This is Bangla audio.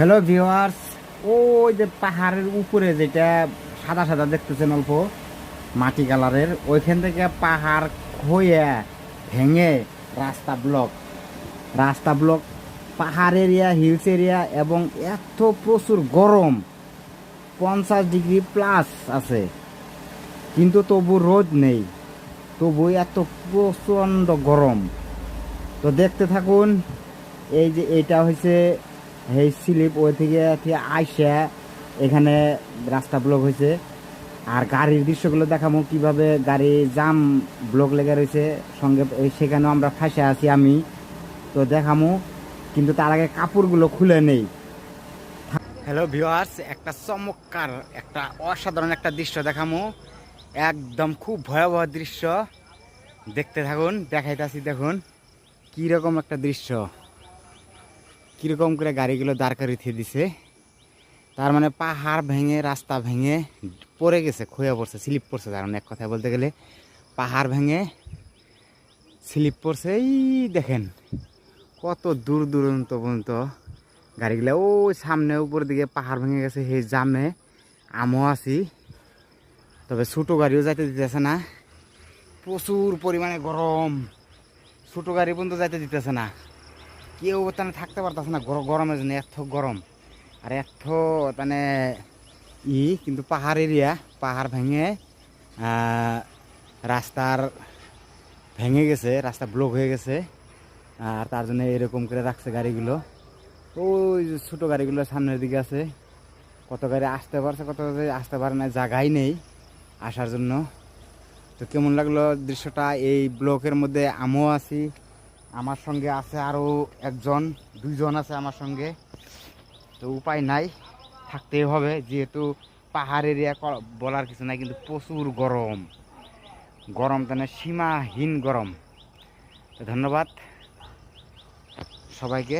হ্যালো ভিউয়ার্স ওই যে পাহাড়ের উপরে যেটা সাদা সাদা দেখতেছেন অল্প, মাটি কালারের, ওইখান থেকে পাহাড় ক্ষয়ে ভেঙে রাস্তা ব্লক রাস্তা ব্লক পাহাড় এরিয়া হিলস এরিয়া এবং এত প্রচুর গরম, পঞ্চাশ ডিগ্রি প্লাস আছে। কিন্তু তবু রোদ নেই, তবু এত প্রচণ্ড গরম। তো দেখতে থাকুন, এই যে এটা হয়েছে এই স্লিপ ওই থেকে আইসা, এখানে রাস্তা ব্লক হয়েছে। আর গাড়ির দৃশ্যগুলো দেখাবো কীভাবে গাড়ি জাম ব্লক লেগে রয়েছে। সঙ্গে সেখানেও আমরা ফাঁসে আছি আমি। তো দেখামো কিন্তু তার আগে কাপড়গুলো খুলে নেই। হ্যালো ভিউয়ার্স একটা চমৎকার, একটা অসাধারণ একটা দৃশ্য দেখামো একদম খুব ভয়াবহ দৃশ্য। দেখতে থাকুন, দেখাইতাছি দেখুন, কীরকম একটা দৃশ্য। কীরকম করে গাড়িগুলো দাঁড় করিয়ে দিছে, তার মানে পাহাড় ভেঙে, রাস্তা ভেঙে পড়ে গেছে ক্ষয়ে পড়ছে, স্লিপ পড়ছে তার মানে এক কথায় বলতে গেলে। পাহাড় ভেঙে, স্লিপ পড়ছে, এই দেখেন কত দূর দূরান্ত পর্যন্ত গাড়িগুলো। ওই সামনে উপর দিকে পাহাড় ভেঙে গেছে, সেই জামে আমও আছি। তবে ছোটো গাড়িও যাইতে দিতেছে না। প্রচুর পরিমাণে গরম। ছোটো গাড়ি পর্যন্ত যাইতে দিতেছে না। কেউ তানে থাকতে পারতেছে না। গরমের জন্য এত গরম। আর এত মানে ই, কিন্তু পাহাড় এরিয়া, পাহাড় ভেঙে রাস্তার ভেঙে গেছে, রাস্তা ব্লক হয়ে গেছে। আর তার জন্য এরকম করে রাখছে গাড়িগুলো। ওই ছোটো গাড়িগুলো সামনের দিকে আছে। কত গাড়ি আসতে পারছে, কত গাড়ি আসতে পারে না, জায়গাই নেই আসার জন্য। তো কেমন লাগল দৃশ্যটা? এই ব্লকের মধ্যে আমিও আছি। আমার সঙ্গে আছে আরও একজন, দুইজন আছে আমার সঙ্গে। তো উপায় নাই, থাকতেই হবে। যেহেতু পাহাড় এরিয়া বলার কিছু নাই, কিন্তু প্রচুর গরম। গরম তেনে সীমাহীন গরম। ধন্যবাদ সবাইকে।